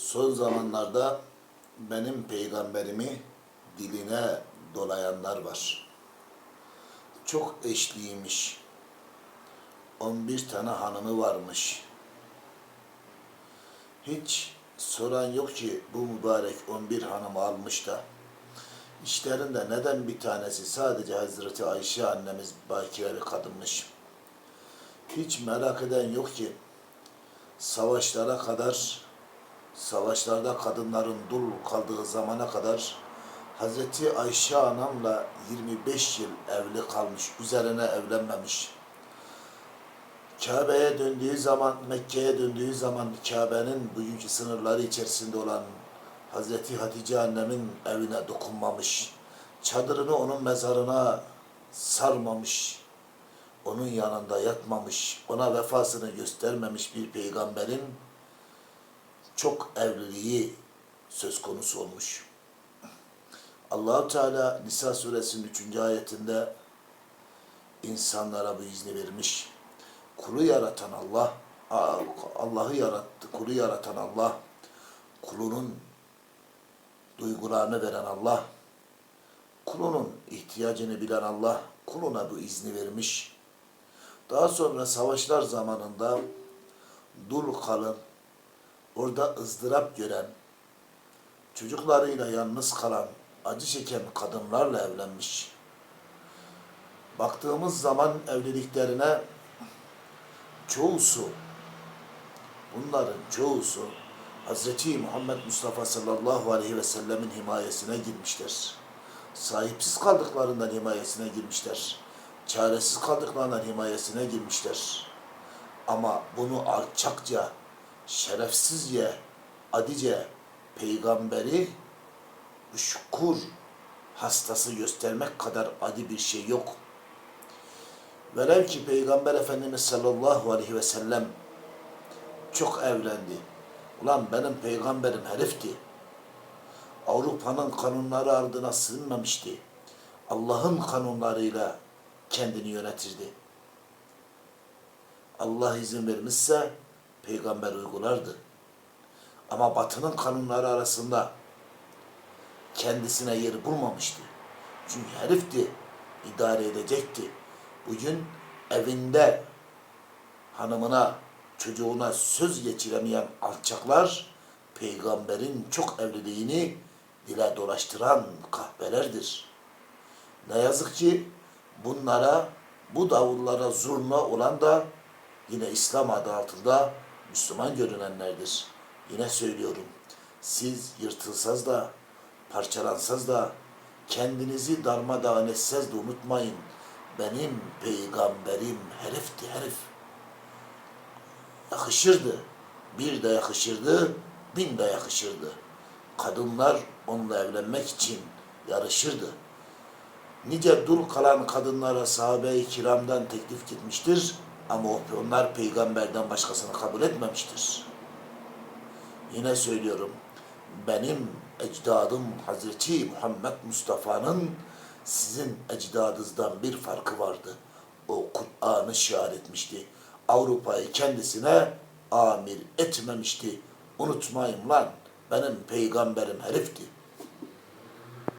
son zamanlarda benim peygamberimi diline dolayanlar var. Çok eşliymiş. 11 tane hanımı varmış. Hiç soran yok ki bu mübarek 11 hanımı almış da İşlerinde neden bir tanesi sadece Hazreti Ayşe annemiz bakire kadınmış. Hiç merak eden yok ki savaşlara kadar savaşlarda kadınların dul kaldığı zamana kadar Hazreti Ayşe anamla 25 yıl evli kalmış, üzerine evlenmemiş. Kabe'ye döndüğü zaman, Mekke'ye döndüğü zaman Kabe'nin bugünkü sınırları içerisinde olan Hazreti Hatice annemin evine dokunmamış. Çadırını onun mezarına sarmamış. Onun yanında yatmamış. Ona vefasını göstermemiş bir peygamberin çok evliliği söz konusu olmuş. Allahu Teala Nisa suresinin 3. ayetinde insanlara bu izni vermiş. Kulu yaratan Allah, Allah'ı yarattı, kulu yaratan Allah, kulunun duygularını veren Allah, kulunun ihtiyacını bilen Allah, kuluna bu izni vermiş. Daha sonra savaşlar zamanında dul kalın, orada ızdırap gören, çocuklarıyla yalnız kalan, acı çeken kadınlarla evlenmiş. Baktığımız zaman evliliklerine çoğusu, bunların çoğusu Hazreti Muhammed Mustafa sallallahu aleyhi ve sellemin himayesine girmişler. Sahipsiz kaldıklarından himayesine girmişler. Çaresiz kaldıklarından himayesine girmişler. Ama bunu alçakça, şerefsizce, adice peygamberi şukur hastası göstermek kadar adi bir şey yok. Velev ki Peygamber Efendimiz sallallahu aleyhi ve sellem çok evlendi. Ulan benim peygamberim herifti. Avrupa'nın kanunları ardına sığınmamıştı. Allah'ın kanunlarıyla kendini yönetirdi. Allah izin vermişse peygamber uygulardı. Ama batının kanunları arasında kendisine yer bulmamıştı. Çünkü herifti, idare edecekti. Bugün evinde hanımına çocuğuna söz geçiremeyen alçaklar peygamberin çok evliliğini dile dolaştıran kahpelerdir. Ne yazık ki bunlara, bu davullara zurna olan da yine İslam adı altında Müslüman görünenlerdir. Yine söylüyorum, siz yırtılsaz da, parçalansaz da, kendinizi darmadağın etsez de unutmayın. Benim peygamberim herifti herif yakışırdı. Bir de yakışırdı, bin de yakışırdı. Kadınlar onunla evlenmek için yarışırdı. Nice dul kalan kadınlara sahabe-i kiramdan teklif gitmiştir ama onlar peygamberden başkasını kabul etmemiştir. Yine söylüyorum, benim ecdadım Hazreti Muhammed Mustafa'nın sizin ecdadınızdan bir farkı vardı. O Kur'an'ı şiar etmişti. Avrupa'yı kendisine amir etmemişti. Unutmayın lan benim peygamberim herifti.